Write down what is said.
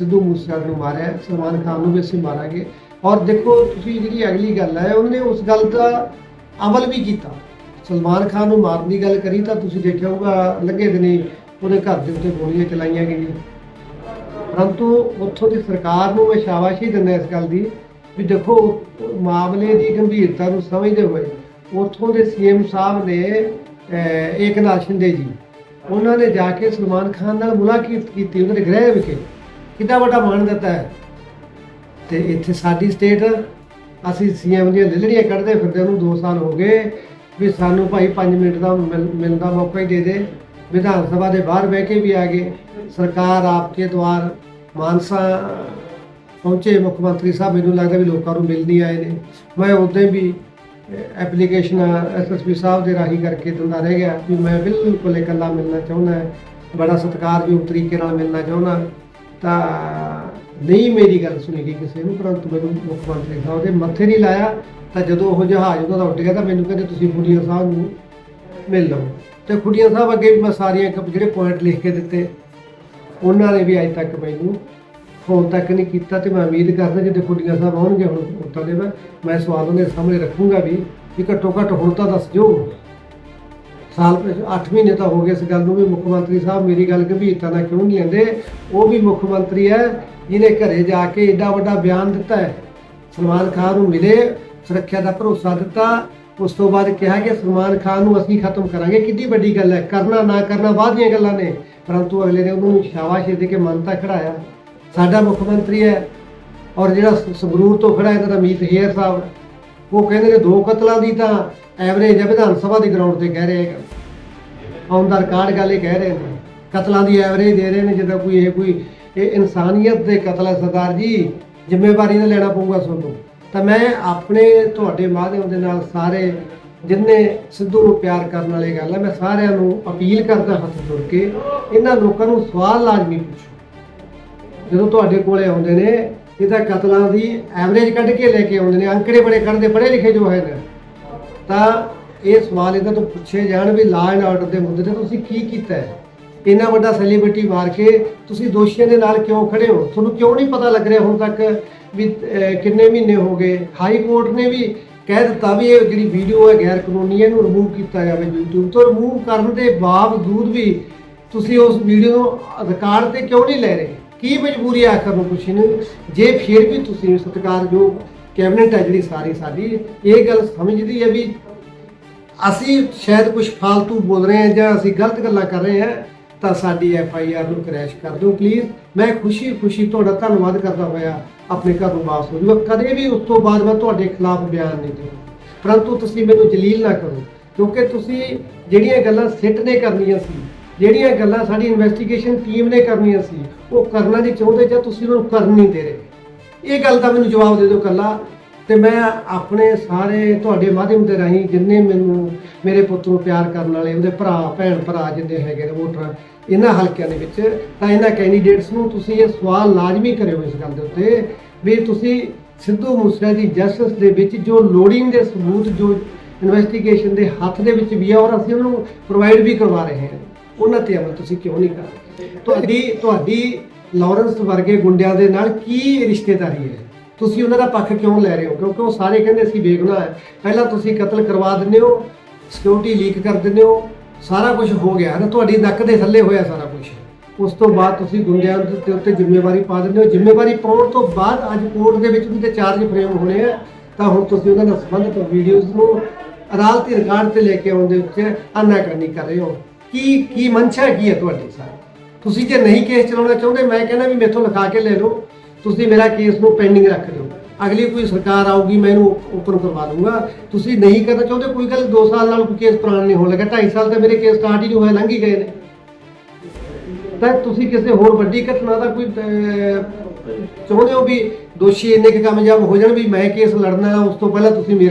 ਸਿੱਧੂ ਮੂਸੇਵਾਲੇ ਨੂੰ ਮਾਰਿਆ, ਸਲਮਾਨ ਖਾਨ ਨੂੰ ਵੀ ਅਸੀਂ ਮਾਰਾਂਗੇ। ਔਰ ਦੇਖੋ, ਤੁਸੀਂ ਜਿਹੜੀ ਅਗਲੀ ਗੱਲ ਹੈ, ਉਹਨੇ ਉਸ ਗੱਲ ਦਾ ਅਮਲ ਵੀ ਕੀਤਾ। ਸਲਮਾਨ ਖਾਨ ਨੂੰ ਮਾਰਨ ਦੀ ਗੱਲ ਕਰੀ ਤਾਂ ਤੁਸੀਂ ਦੇਖਿਆ ਹੋਊਗਾ, ਲੱਗੇ ਦਿਨੀ ਉਹਦੇ ਘਰ ਦੇ ਉੱਤੇ ਗੋਲੀਆਂ ਚਲਾਈਆਂ ਗਈਆਂ। ਪਰੰਤੂ ਉੱਥੋਂ ਦੀ ਸਰਕਾਰ ਨੂੰ ਮੈਂ ਸ਼ਾਬਾਸ਼ੀ ਦਿੰਦਾ ਇਸ ਗੱਲ ਦੀ ਵੀ ਦੇਖੋ, ਮਾਮਲੇ ਦੀ ਗੰਭੀਰਤਾ ਨੂੰ ਸਮਝਦੇ ਹੋਏ ਉੱਥੋਂ ਦੇ ਸੀਐਮ ਸਾਹਿਬ ਨੇ ਏਕਨਾਥ ਸ਼ਿੰਦੇ ਜੀ, ਉਹਨਾਂ ਨੇ ਜਾ ਕੇ ਸਲਮਾਨ ਖਾਨ ਨਾਲ ਮੁਲਾਕਾਤ ਕੀਤੀ, ਉਹਨਾਂ ਦੇ ਗ੍ਰਹਿ ਵਿਖੇ। ਕਿੰਨਾ ਵੱਡਾ ਮਾਣ ਦਿੱਤਾ ਹੈ। ਤੇ ਇੱਥੇ ਸਾਡੀ ਸਟੇਟ ਅਸੀਂ ਸੀਐਮ ਦੀਆਂ ਲਿਲੜੀਆਂ ਕੱਢਦੇ ਫਿਰਦੇ ਉਹਨੂੰ 2 ਸਾਲ ਹੋ ਗਏ ਵੀ ਸਾਨੂੰ ਭਾਈ 5 ਮਿੰਟ ਦਾ ਮਿਲ- ਮਿਲਣ ਦਾ ਮੌਕਾ ਹੀ ਦੇ ਦੇ। ਵਿਧਾਨ ਸਭਾ ਦੇ ਬਾਹਰ ਬਹਿ ਕੇ ਵੀ ਆ ਗਏ। ਸਰਕਾਰ ਆਪਕੇ ਦੁਆਰ ਮਾਨਸਾ ਪਹੁੰਚੇ। ਮੁੱਖ ਮੰਤਰੀ ਸਾਹਿਬ ਮੈਨੂੰ ਲੱਗਦਾ ਵੀ ਲੋਕਾਂ ਨੂੰ ਮਿਲ ਨਹੀਂ ਆਏ ਨੇ। ਮੈਂ ਉਦੋਂ ਵੀ ਐਪਲੀਕੇਸ਼ਨ ਐਸਐਸਪੀ ਸਾਹਿਬ ਦੇ ਰਾਹੀਂ ਕਰਕੇ ਦਿੰਦਾ ਰਹਿ ਗਿਆ ਵੀ ਮੈਂ ਬਿਲਕੁਲ ਇਕੱਲਾ ਮਿਲਣਾ ਚਾਹੁੰਦਾ। ਬੜਾ ਸਤਿਕਾਰਯੋਗ ਤਰੀਕੇ ਨਾਲ ਮਿਲਣਾ ਚਾਹੁੰਦਾ। ਤਾਂ ਨਹੀਂ ਮੇਰੀ ਗੱਲ ਸੁਣੀ ਗਈ ਕਿਸੇ ਨੂੰ, ਪਰੰਤੂ ਮੈਨੂੰ ਮੁੱਖ ਮੰਤਰੀ ਸਾਹਿਬ ਦੇ ਮੱਥੇ ਨਹੀਂ ਲਾਇਆ। ਤਾਂ ਜਦੋਂ ਉਹ ਜਹਾਜ਼ ਉਹਨਾਂ ਦਾ ਉੱਡ ਗਿਆ ਤਾਂ ਮੈਨੂੰ ਕਹਿੰਦੇ ਤੁਸੀਂ ਖੁੱਡੀਆਂ ਸਾਹਿਬ ਨੂੰ ਮਿਲ ਲਓ। ਤੇ ਖੁੱਡੀਆਂ ਸਾਹਿਬ ਅੱਗੇ ਵੀ ਮੈਂ ਸਾਰੀਆਂ ਕ- ਜਿਹੜੇ ਪੁਆਇੰਟ ਲਿਖ ਕੇ ਦਿੱਤੇ, ਉਹਨਾਂ ਨੇ ਵੀ ਅੱਜ ਤੱਕ ਮੈਨੂੰ ਫੋਨ ਤੱਕ ਨਹੀਂ ਕੀਤਾ ਤੇ ਮੈਂ ਉਮੀਦ ਕਰਦਾ ਜਦੋਂ ਖੁੱਡੀਆਂ ਸਾਹਿਬ ਆਉਣਗੇ, ਹੁਣ ਉੱਤਾਂ ਦੇ ਮੈਂ ਮੈਂ ਸਵਾਲ ਉਹਦੇ ਸਾਹਮਣੇ ਰੱਖੂੰਗਾ ਵੀ ਵੀ ਘੱਟੋ ਘੱਟ ਹੁਣ ਤਾਂ ਦੱਸ ਜੋ ਸਾਲ 8 ਮਹੀਨੇ ਤਾਂ ਹੋ ਗਏ ਇਸ ਗੱਲ ਨੂੰ ਵੀ ਮੁੱਖ ਮੰਤਰੀ ਸਾਹਿਬ ਮੇਰੀ ਗੱਲ ਗੰਭੀਰਤਾ ਨਾਲ ਕਿਉਂ ਨਹੀਂ ਲੈਂਦੇ ਉਹ ਵੀ ਮੁੱਖ ਮੰਤਰੀ ਹੈ, ਜਿਹਨੇ ਘਰੇ ਜਾ ਕੇ ਏਡਾ ਵੱਡਾ ਬਿਆਨ ਦਿੱਤਾ ਹੈ। ਸਲਮਾਨ ਖਾਨ ਨੂੰ ਮਿਲੇ, ਸੁਰੱਖਿਆ ਦਾ ਭਰੋਸਾ ਦਿੱਤਾ। ਉਸ ਤੋਂ ਬਾਅਦ ਕਿਹਾ ਕਿ ਸਲਮਾਨ ਖਾਨ ਨੂੰ ਅਸੀਂ ਖਤਮ ਕਰਾਂਗੇ। ਕਿੰਨੀ ਵੱਡੀ ਗੱਲ ਹੈ, ਕਰਨਾ ਨਾ ਕਰਨਾ ਬਾਅਦ ਦੀਆਂ ਗੱਲਾਂ ਨੇ। ਪਰੰਤੂ ਅਗਲੇ ਨੇ ਉਹਨੂੰ ਸ਼ਾਬਾਸ਼ ਦੇ ਕੇ ਮਨ ਤਾਂ ਖੜਾਇਆ। ਸਾਡਾ ਮੁੱਖ ਮੰਤਰੀ ਹੈ ਔਰ ਜਿਹੜਾ ਸੰਗਰੂਰ ਤੋਂ ਖੜਾ ਹੈ, ਇਹਦਾ ਮੀਤ ਹੇਅਰ ਸਾਹਿਬ ਉਹ ਕਹਿੰਦੇ ਨੇ ਦੋ ਕਤਲਾਂ ਦੀ ਤਾਂ ਐਵਰੇਜ ਹੈ ਵਿਧਾਨ ਸਭਾ ਦੀ ਗਰਾਊਂਡ ਤੇ ਕਹਿ ਰਹੇ ਹੈ ਔਨ ਦਾ ਰਿਕਾਰਡ ਗੱਲ ਇਹ ਕਹਿ ਰਹੇ ਨੇ, ਕਤਲਾਂ ਦੀ ਐਵਰੇਜ ਦੇ ਰਹੇ ਨੇ, ਜਿੱਦਾਂ ਕੋਈ ਇਹ ਕੋਈ, ਇਹ ਇਨਸਾਨੀਅਤ ਦੇ ਕਤਲ ਹੈ ਸਰਦਾਰ ਜੀ, ਜ਼ਿੰਮੇਵਾਰੀ ਨਾ ਲੈਣਾ ਪਊਗਾ ਤੁਹਾਨੂੰ ਤਾਂ ਮੈਂ ਆਪਣੇ ਤੁਹਾਡੇ ਮਾਧਿਅਮ ਦੇ ਨਾਲ ਸਾਰੇ ਜਿੰਨੇ ਸਿੱਧੂ ਨੂੰ ਪਿਆਰ ਕਰਨ ਵਾਲੇ ਗੱਲ ਹੈ, ਮੈਂ ਸਾਰਿਆਂ ਨੂੰ ਅਪੀਲ ਕਰਦਾ ਹੱਥ ਜੋੜ ਕੇ, ਇਹਨਾਂ ਲੋਕਾਂ ਨੂੰ ਸਵਾਲ ਲਾਜ਼ਮੀ ਪੁੱਛੋ। ਜਦੋਂ ਤੁਹਾਡੇ ਕੋਲੇ ਆਉਂਦੇ ਨੇ ਇਹ ਤਾਂ ਕਤਲਾਂ ਦੀ ਐਵਰੇਜ ਕੱਢ ਕੇ ਲੈ ਕੇ ਆਉਂਦੇ ਨੇ, ਅੰਕੜੇ ਬੜੇ ਕੱਢਦੇ, ਪੜ੍ਹੇ ਲਿਖੇ ਜੋ ਹੈ ਨੇ ਤਾਂ ਇਹ ਸਵਾਲ ਇਹਨਾਂ ਤੋਂ ਪੁੱਛੇ ਜਾਣ ਵੀ ਲਾ ਐਂਡ ਆਰਡਰ ਦੇ ਮੁੱਦੇ ਤੇ ਤੁਸੀਂ ਕੀ ਕੀਤਾ ਹੈ? ਇੰਨਾ ਵੱਡਾ ਸੈਲੀਬ੍ਰਿਟੀ ਮਾਰ ਕੇ ਤੁਸੀਂ ਦੋਸ਼ੀਆਂ ਦੇ ਨਾਲ ਕਿਉਂ ਖੜੇ ਹੋ? ਤੁਹਾਨੂੰ ਕਿਉਂ ਨਹੀਂ ਪਤਾ ਲੱਗ ਰਿਹਾ ਹੁਣ ਤੱਕ ਵੀ ਕਿੰਨੇ ਮਹੀਨੇ ਹੋ ਗਏ? ਹਾਈ ਕੋਰਟ ਨੇ ਵੀ ਕਹਿ ਦਿੱਤਾ ਵੀ ਇਹ ਜਿਹੜੀ ਵੀਡੀਓ ਹੈ ਗੈਰ ਕਾਨੂੰਨੀ ਇਹਨੂੰ ਰਿਮੂਵ ਕੀਤਾ ਜਾਵੇ YouTube ਤੋਂ। ਰਿਮੂਵ ਕਰਨ ਦੇ ਬਾਵਜੂਦ ਵੀ ਤੁਸੀਂ ਉਸ ਵੀਡੀਓ ਨੂੰ ਰਿਕਾਰਡ ਤੇ ਕਿਉਂ ਨਹੀਂ ਲੈ ਰਹੇ? ਕੀ ਮਜਬੂਰੀ ਹੈ ਆਖਰ ਨੂੰ ਪੁੱਛੀ ਨੂੰ? ਜੇ ਫਿਰ ਵੀ ਤੁਸੀਂ ਸਤਿਕਾਰਯੋਗ ਕੈਬਨਿਟ ਹੈ ਜਿਹੜੀ ਸਾਰੀ ਸਾਡੀ, ਇਹ ਗੱਲ ਸਮਝਦੀ ਹੈ ਵੀ ਅਸੀਂ ਸ਼ਾਇਦ ਕੁਝ ਫालतू ਬੋਲ ਰਹੇ ਹਾਂ ਜਾਂ ਅਸੀਂ ਗਲਤ ਗੱਲਾਂ ਕਰ ਰਹੇ ਹਾਂ, ਤਾਂ ਸਾਡੀ ਐਫ ਆਈ ਆਰ ਨੂੰ ਕ੍ਰੈਸ਼ ਕਰ ਦਿਓ ਪਲੀਜ਼ ਮੈਂ ਖੁਸ਼ੀ ਖੁਸ਼ੀ ਤੁਹਾਡਾ ਧੰਨਵਾਦ ਕਰਦਾ ਹੋਇਆ ਆਪਣੇ ਘਰ ਨੂੰ ਵਾਪਸ ਹੋ ਜਾਊਗਾ। ਕਦੇ ਵੀ ਉਸ ਤੋਂ ਬਾਅਦ ਮੈਂ ਤੁਹਾਡੇ ਖਿਲਾਫ ਬਿਆਨ ਨਹੀਂ ਦੇਵਾਂ ਪਰੰਤੂ ਤੁਸੀਂ ਮੈਨੂੰ ਜਲੀਲ ਨਾ ਕਰੋ, ਕਿਉਂਕਿ ਤੁਸੀਂ ਜਿਹੜੀਆਂ ਗੱਲਾਂ ਸਿੱਟ ਨੇ ਕਰਨੀਆਂ ਸੀ ਜਿਹੜੀਆਂ ਗੱਲਾਂ ਸਾਡੀ ਇਨਵੈਸਟੀਗੇਸ਼ਨ ਟੀਮ ਨੇ ਕਰਨੀਆਂ ਸੀ, ਉਹ ਕਰਨਾ ਨਹੀਂ ਚਾਹੁੰਦੇ ਜਾਂ ਤੁਸੀਂ ਉਹਨਾਂ ਨੂੰ ਕਰਨ ਨਹੀਂ ਦੇ ਰਹੇ। ਇਹ ਗੱਲ ਦਾ ਮੈਨੂੰ ਜਵਾਬ ਦੇ ਦਿਓ ਕੱਲਾ। ਤੇ ਮੈਂ ਆਪਣੇ ਸਾਰੇ ਤੁਹਾਡੇ ਮਾਧਿਅਮ ਦੇ ਰਾਹੀਂ ਜਿੰਨੇ ਮੈਨੂੰ, ਮੇਰੇ ਪੁੱਤ ਨੂੰ ਪਿਆਰ ਕਰਨ ਵਾਲੇ, ਉਹਦੇ ਭਰਾ, ਭੈਣ ਭਰਾ ਜਿੰਨੇ ਹੈਗੇ ਨੇ, ਵੋਟਰ, ਇਹਨਾਂ ਹਲਕਿਆਂ ਦੇ ਵਿੱਚ, ਤਾਂ ਇਹਨਾਂ ਕੈਂਡੀਡੇਟਸ ਨੂੰ ਤੁਸੀਂ ਇਹ ਸਵਾਲ ਲਾਜ਼ਮੀ ਕਰਿਓ ਇਸ ਗੱਲ ਦੇ ਉੱਤੇ ਵੀ ਤੁਸੀਂ ਸਿੱਧੂ ਮੂਸੇ ਦੀ ਜਸਟਿਸ ਦੇ ਵਿੱਚ ਜੋ ਲੋਡਿੰਗ ਦੇ ਸਬੂਤ, ਜੋ ਇਨਵੈਸਟੀਗੇਸ਼ਨ ਦੇ ਹੱਥ ਦੇ ਵਿੱਚ ਵੀ ਆ, ਔਰ ਅਸੀਂ ਉਹਨੂੰ ਪ੍ਰੋਵਾਈਡ ਵੀ ਕਰਵਾ ਰਹੇ ਹਾਂ। ਉਹਨਾਂ ਤੇ ਅਮਲ ਤੁਸੀਂ ਕਿਉਂ ਨਹੀਂ ਕਰ ਤੁਹਾਡੀ ਤੁਹਾਡੀ ਲਾਰੈਂਸ ਵਰਗੇ ਗੁੰਡਿਆਂ ਦੇ ਨਾਲ ਕੀ ਰਿਸ਼ਤੇਦਾਰੀ ਹੈ? ਤੁਸੀਂ ਉਹਨਾਂ ਦਾ ਪੱਖ ਕਿਉਂ ਲੈ ਰਹੇ ਹੋ? ਕਿਉਂਕਿ ਉਹ ਸਾਰੇ ਕਹਿੰਦੇ ਅਸੀਂ ਵੇਖਣਾ ਹੈ। ਪਹਿਲਾਂ ਤੁਸੀਂ ਕਤਲ ਕਰਵਾ ਦਿੰਦੇ ਹੋ ਸਿਕਿਉਰਿਟੀ ਲੀਕ ਕਰ ਦਿੰਦੇ ਹੋ, ਸਾਰਾ ਕੁਝ ਹੋ ਗਿਆ ਹੈ ਨਾ? ਤੁਹਾਡੀ ਨੱਕ ਦੇ ਥੱਲੇ ਹੋਇਆ ਸਾਰਾ ਕੁਝ ਉਸ ਤੋਂ ਬਾਅਦ ਤੁਸੀਂ ਗੁੰਡਿਆਂ ਦੇ ਉੱਤੇ- ਜ਼ਿੰਮੇਵਾਰੀ ਪਾ ਦਿੰਦੇ ਹੋ। ਜ਼ਿੰਮੇਵਾਰੀ ਪਾਉਣ ਤੋਂ ਬਾਅਦ ਅੱਜ ਕੋਰਟ ਦੇ ਵਿੱਚ ਵੀ ਤੇ ਚਾਰਜ ਫਰੇਮ ਹੋਣੇ ਆ। ਤਾਂ ਹੁਣ ਤੁਸੀਂ ਉਹਨਾਂ ਨਾਲ ਸੰਬੰਧਿਤ ਵੀਡੀਓਜ਼ ਨੂੰ ਅਦਾਲਤੀ ਰਿਕਾਰਡ ਤੇ ਲੈ ਕੇ ਆਉਣ ਦੇ ਵਿੱਚ ਆਨਾਕਾਨੀ ਕਰ ਰਹੇ ਹੋ। ਕੀ ਕੀ ਮਨਸ਼ਾ ਕੀ ਹੈ ਤੁਹਾਡੀ ਸਾਰੀ? ਤੁਸੀਂ ਜੇ ਨਹੀਂ ਕੇਸ ਚਲਾਉਣਾ ਚਾਹੁੰਦੇ, ਮੈਂ ਕਹਿੰਦਾ ਵੀ ਮੇਥੋਂ ਲਿਖਾ ਕੇ ਲੈ ਲਓ। ਤੁਸੀਂ ਮੇਰਾ ਕੇਸ ਨੂੰ ਪੈਂਡਿੰਗ ਰੱਖ ਦਿਓ। ਅਗਲੀ ਕੋਈ ਸਰਕਾਰ ਆਊਗੀ, ਮੈਂ ਇਹਨੂੰ ਓਪਨ ਕਰਵਾ ਦੂੰਗਾ। ਤੁਸੀਂ ਨਹੀਂ ਕਰਨਾ ਚਾਹੁੰਦੇ, ਕੋਈ ਗੱਲ 2 ਸਾਲ ਨਾਲ ਕੋਈ ਕੇਸ ਪੁਰਾਣ ਨਹੀਂ ਹੋਣ ਲੱਗਾ। 2.5 ਸਾਲ ਤਾਂ ਮੇਰੇ ਕੇਸ ਸਟਾਰਟ ਹੀ ਨਹੀਂ ਹੋਇਆ ਲੰਘ ਹੀ ਗਏ ਨੇ। ਤਾਂ ਤੁਸੀਂ ਕਿਸੇ ਹੋਰ ਵੱਡੀ ਘਟਨਾ ਦਾ ਕੋਈ ਚਾਹੁੰਦੇ ਹੋ ਵੀ ਦੋਸ਼ੀ ਇੰਨੇ ਕੁ ਕਾਮਯਾਬ ਹੋ ਜਾਣ ਵੀ ਮੈਂ ਕੇਸ ਲੜਨਾ ਉਸ ਤੋਂ ਪਹਿਲਾਂ ਤੁਸੀਂ ਮੇਰਾ